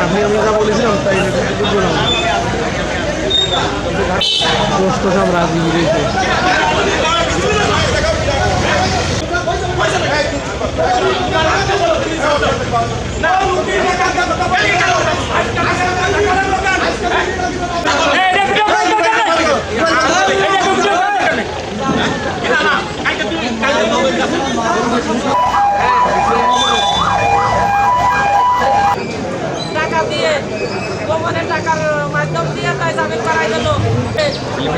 আপনি আমরা যা বলেছিলাম তাই কষ্ট সব রয়েছে টাকা দিয়ে গোপনের টাকার মাধ্যম দিয়ে তাই জামিন করাই দিল এই যে কেসে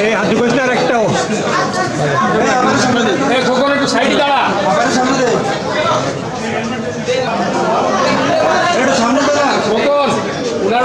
এই হাতি আর একটাও। এই খোকন একটু সাইডে দাঁড়া। খোকন ওনার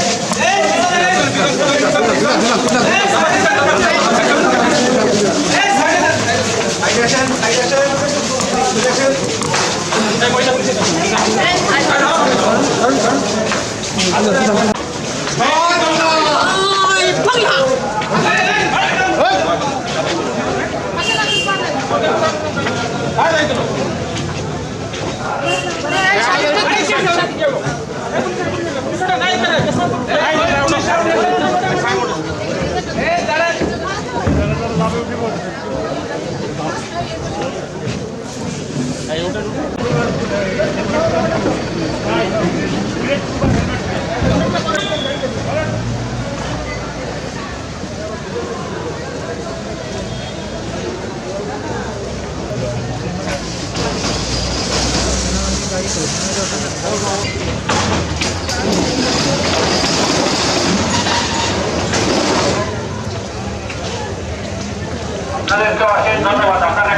ハイライト。আপনারা